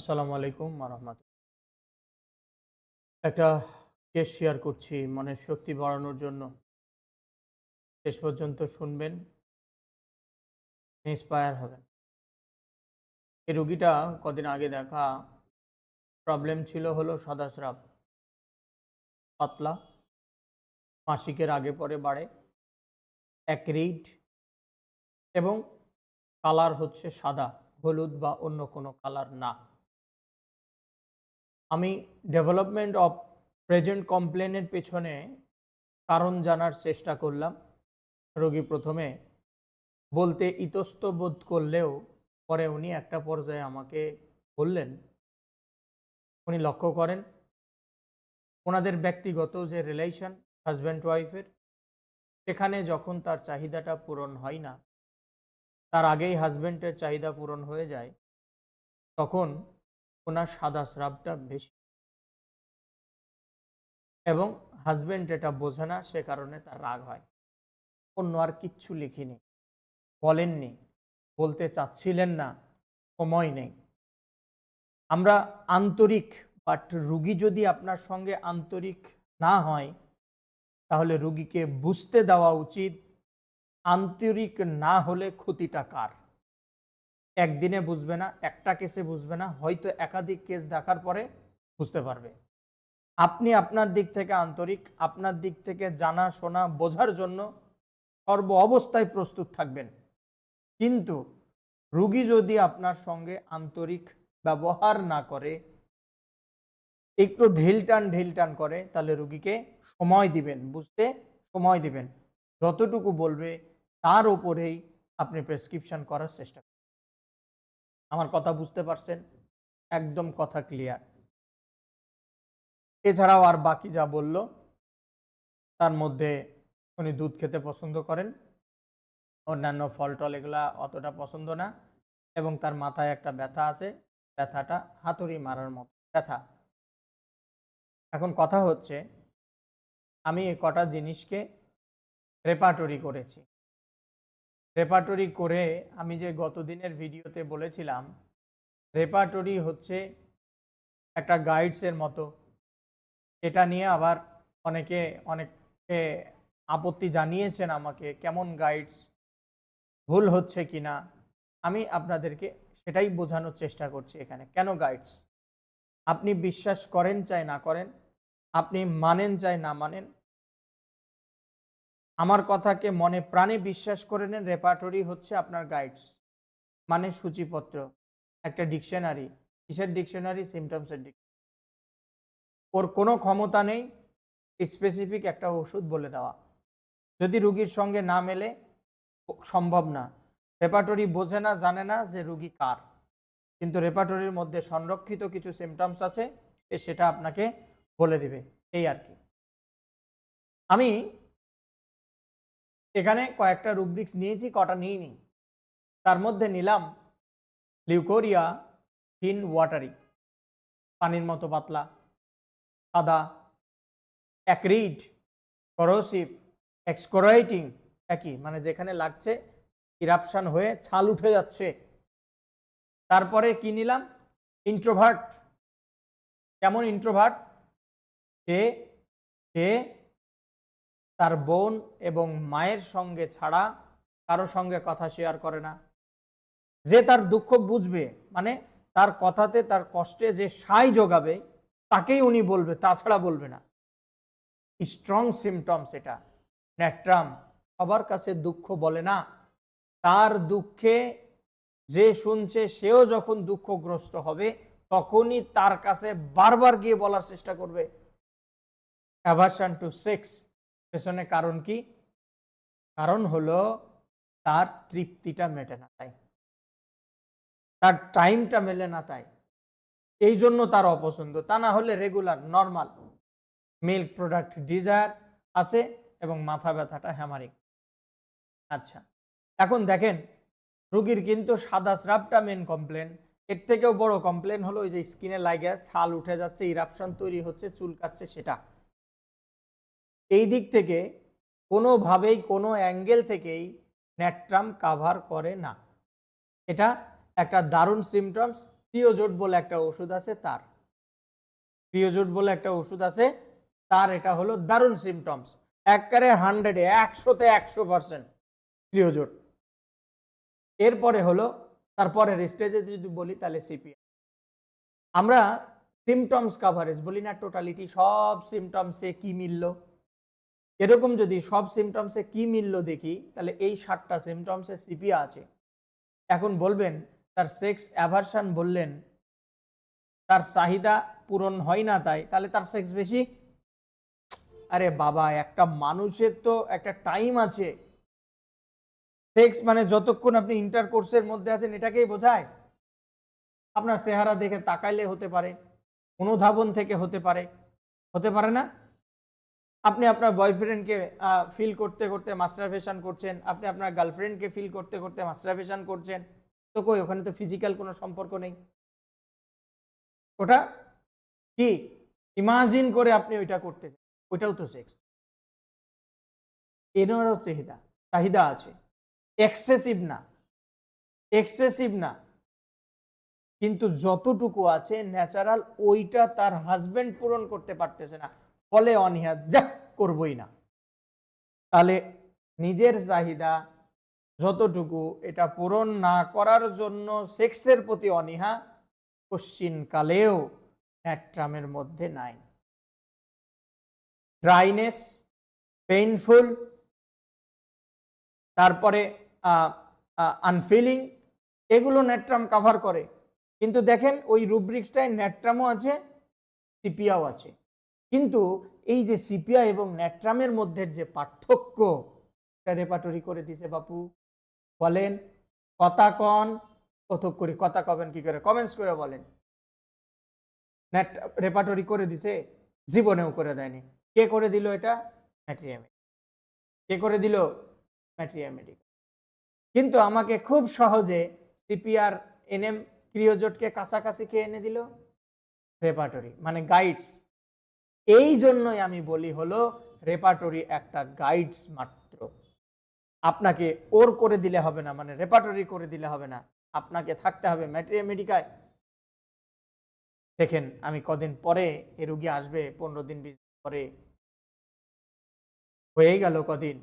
আসসালামু আলাইকুম রহমতুল্লাহ। একটা কেস শেয়ার করছি মনের শক্তি বাড়ানোর জন্য। শেষ পর্যন্ত শুনবেন। ইন্সপায়ার হবেন। এই রুগীটা কদিন আগে দেখা প্রবলেম ছিল হলো সদাস্রাব। পাতলা। মাসিকের আগে পরে বাড়ে। এক রিড এবং কালার হচ্ছে সাদা, হলুদ বা অন্য কোনো কালার না। আমি ডেভেলপমেন্ট অফ প্রেজেন্ট কমপ্লেনের পেছনে কারণ জানার চেষ্টা করলাম। রোগী প্রথমে বলতে ইতস্ত বোধ করলেও পরে উনি একটা পর্যায়ে আমাকে বললেন, উনি লক্ষ্য করেন, ওনাদের ব্যক্তিগত যে রিলেশন হাজব্যান্ড ওয়াইফের সেখানে যখন তার চাহিদাটা পূরণ হয় না, তার আগেই হাজব্যান্ডের চাহিদা পূরণ হয়ে যায়, তখন ওনার সাদা স্রাবটা বেশি। এবং হাজব্যান্ড এটা বোঝে না, সে কারণে তার রাগ হয়। অন্য আর কিচ্ছু লিখিনি, বলেননি, বলতে চাচ্ছিলেন না, সময় নেই। আমরা আন্তরিক বাট রুগী যদি আপনার সঙ্গে আন্তরিক না হয়, তাহলে রুগীকে বুঝতে দেওয়া উচিত, আন্তরিক না হলে ক্ষতিটা কার? একদিনে বুঝবে না, একটা কেসে বুঝবে না, হয়তো একাধিক কেস দেখার পরে বুঝতে পারবে। আপনি আপনার দিক থেকে আন্তরিক, আপনার দিক থেকে জানা, শোনা, বোঝার জন্য সর্ব অবস্থায় প্রস্তুত থাকবেন। কিন্তু রুগী যদি আপনার সঙ্গে আন্তরিক ব্যবহার না করে, একটু ঢিলটান ঢিলটান করে, তাহলে রুগীকে সময় দিবেন, বুঝতে সময় দিবেন। যতটুকু বলবে, তার উপরেই আপনি প্রেসক্রিপশন করার চেষ্টা আমার কথা বুঝতে পারছেন? একদম কথা ক্লিয়ার এছাড়াও আর বাকি যা বলল, তার মধ্যে উনি দুধ খেতে পছন্দ করেন। অন্যান্য ফল টল এগুলা অতটা পছন্দ না এবং তার মাথায় একটা ব্যথা আছে, ব্যথাটা হাতুড়ি মারার মতো, ব্যথা। এখন কথা হচ্ছে, আমি এ কটা জিনিসকে রেপাটরি করেছি। রেপাটরি করে আমি যে গতদিনের ভিডিওতে বলেছিলাম রেপাটরি হচ্ছে একটা গাইডসের মতো। এটা নিয়ে আবার অনেকে অনেকে আপত্তি জানিয়েছেন আমাকে কেমন গাইডস ভুল হচ্ছে কি না আমি আপনাদেরকে সেটাই বোঝানোর চেষ্টা করছি এখানে, কেন গাইডস আপনি বিশ্বাস করেন চাই না করেন, আপনি মানেন চাই না মানেন আমার কথাকে মনে প্রাণে বিশ্বাস করে নেন রেপার্টরি হচ্ছে আপনার গাইডস মানে সূচিপত্র, একটা ডিকশনারি কিসের ডিকশনারি সিমটমসের ডিকশনারি ওর কোনো ক্ষমতা নেই স্পেসিফিক একটা ওষুধ বলে দেওয়া। যদি রুগীর সঙ্গে না মেলে, সম্ভব না। রেপার্টরি বোঝে না, জানে না যে রুগী কার। কিন্তু রেপার্টরির মধ্যে সংরক্ষিত কিছু সিমটমস আছে সেটা আপনাকে বলে দিবে, এই আর কি। আমি এখানে কয়েকটা রুব্রিক্স নিয়েছি, কটা নিইনি। তার মধ্যে নিলাম লিউকোরিয়া থিন ওয়াটারি পানির মতো পাতলা, সাদা অ্যাক্রিড করোসিভ এক্সকোরাইটিং একই মানে যেখানে লাগছে ইরাপশান হয়ে ছাল উঠে যাচ্ছে। তারপরে কি নিলাম? ইন্ট্রোভার্ট কেমন ইন্ট্রোভার্ট সে সে তার বোন এবং মায়ের সঙ্গে ছাড়া কারও সঙ্গে কথা শেয়ার করে না। যে তার দুঃখ বুঝবে মানে তার কথাতে তার কষ্টে যে সাই যোগাবে, তাকেই উনি বলবে, তাছাড়া বলবে না। স্ট্রং সিমটমস এটা। ন্যাট্রাম সবার কাছে দুঃখ বলে না। তার দুঃখে যে শুনছে, সেও যখন দুঃখগ্রস্ত হবে, তখনই তার কাছে বারবার গিয়ে বলার চেষ্টা করবে। অ্যাভার্সান টু সেক্স পেছনে কারণ কি? কারণ হলো তার তৃপ্তিটা মেটে না তাই। তার টাইমটা মেলে না তাই। এই জন্য তার অপছন্দ। তা না হলে regular normal milk product desire আছে এবং মাথা ব্যথাটা হ্যামারিং আচ্ছা এখন দেখেন, রুগীর কিন্তু সাদা স্রাবটা মেন কমপ্লেন এর থেকেও বড় কমপ্লেন হলো ওই যে স্কিনে লাগে, ছাল উঠে যাচ্ছে ইরাপশন তৈরি হচ্ছে, চুলকাচ্ছে সেটা। এই দিক থেকে কোনোভাবেই, কোনো অ্যাঙ্গেল থেকেই ন্যাট্রাম কাভার করে না। এটা একটা দারুণ সিমটমস প্রিয়জোট বলে একটা ওষুধ আছে তার। প্রিয়জোট বলে একটা ওষুধ আছে তার, এটা হলো দারুণ সিমটমস একবারে হান্ড্রেডে একশোতে একশো পার্সেন্ট প্রিয়জোট এরপরে হলো, তারপরের স্টেজে যদি বলি তাহলে সিপিআর আমরা সিমটমস কাভারেজ বলি না টোটালিটি সব সিমটমসে কি মিলল? এরকম যদি সব সিমটমসে কি মিলল দেখি, তাহলে এই সাতটা সিমটমসে সিপিয়া আছে। এখন বলবেন, তার সেক্স অ্যাভারশন বললেন, তার চাহিদা পূরণ হয় না তাই, তাহলে তার সেক্স বেশি? আরে বাবা, একটা মানুষের তো একটা টাইম আছে। সেক্স মানে যতক্ষণ আপনি ইন্টার কোর্সের মধ্যে আছেন, এটাকেই বোঝায়। আপনার চেহারা দেখে তাকাইলে হতে পারে, অনুধাবন থেকে হতে পারে হতে পারে না? আপনি আপনার বয়ফ্রেন্ডকে ফিল করতে করতে মাস্টারভেশন করছেন, আপনি আপনার গার্লফ্রেন্ডকে ফিল করতে করতে মাস্টারভেশন করছেন, তো কই, ওখানে তো ফিজিক্যাল কোনো সম্পর্ক নেই। ওটা কি? ইমাজিন করে আপনি ওইটা করতে ওইটাও তো সেক্স এনারও চাহিদা চাহিদা আছে। এক্সেসিভ না। এক্সেসিভ না। কিন্তু যতটুকু আছে ন্যাচারাল ওইটা তার হাজবেন্ড পূরণ করতে পারতেছে না। ফলে অনীহা যা করবই না। তাহলে নিজের চাহিদা যতটুকু এটা পূরণ না করার জন্য সেক্সের প্রতি অনীহা কালেও ন্যাট্রামের মধ্যে নাই। ড্রাইনেস, পেইনফুল, তারপরে আনফিলিং, এগুলো ন্যাট্রাম কাভার করে। কিন্তু দেখেন ওই রুব্রিক্সটায় ন্যাট্রামও আছে সিপিয়াও আছে। কিন্তু এই যে সিপিআই এবং ন্যাট্রামের মধ্যে যে পার্থক্য রেপাটরি করে দিছে বাপু। বলেন, কথা কন কত করে, কথা কবেন কি করে? কমেন্টস করে বলেন। নেট রেপাটরি করে দিছে, জীবনেও করে দেয়নি। কে করে দিল এটা? ম্যাট্রিয়ামেডিক কে করে দিল? ম্যাট্রিয়ামেডিক কিন্তু আমাকে খুব সহজে সিপিআর এনএম ক্রিয়োজোটকে কাছাকাছি কে এনে দিল? রেপাটরি মানে গাইডস এই জন্যই আমি বলি হলো রেপাটরি একটা গাইডস মাত্র। আপনাকে ওর করে দিলে হবে না মানে রেপাটরি করে দিলে হবে না। আপনাকে থাকতে হবে ম্যাটেরিয়া মেডিকায় দেখেন, আমি কদিন পরে এ রুগী আসবে, পনেরো দিন, বিশ দিন পরে। হয়ে গেল কদিন।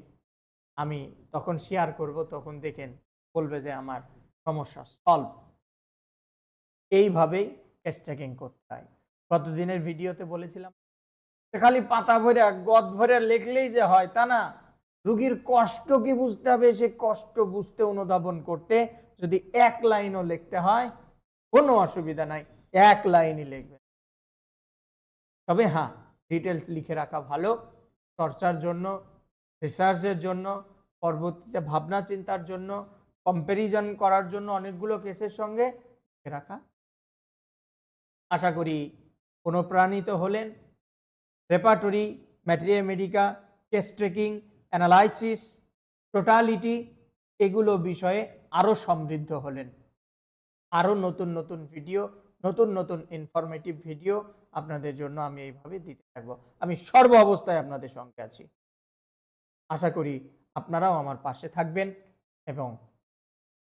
আমি তখন শেয়ার করব, তখন দেখেন, বলবে যে আমার সমস্যা সলভ এইভাবেই চেকিং করতে হয়। গতদিনের ভিডিওতে বলেছিলাম খালি পাতা ভরে, গদ ভরে লিখলেই যে হয়, তা না। রুগীর কষ্ট কি বুঝতে হবে? সে কষ্ট বুঝতে অনুধাবন করতে যদি এক লাইনও লিখতে হয়, কোনো অসুবিধা নাই, এক লাইনই লিখবে। তবে হ্যাঁ ডিটেলস লিখে রাখা ভালো, চর্চার জন্য রিসার্চের জন্য, পরবর্তীতে ভাবনা চিন্তার জন্য কম্প্যারিজন করার জন্য অনেকগুলো কেসের সঙ্গে লিখে রাখা। আশা করি অনুপ্রাণিত হলেন repertory materia medica case taking analysis totality এগুলো বিষয়ে আরও সমৃদ্ধ হলেন। আরও নতুন নতুন ভিডিও নতুন নতুন ইনফরমেটিভ ভিডিও আপনাদের জন্য আমি এইভাবে দিতে থাকব। আমি সর্ব অবস্থায় আপনাদের সঙ্গে আছি। আশা করি আপনারাও আমার পাশে থাকবেন এবং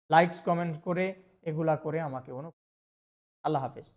লাইকস কমেন্ট করে এগুলা করে আমাকে অনু আল্লাহ হাফেজ।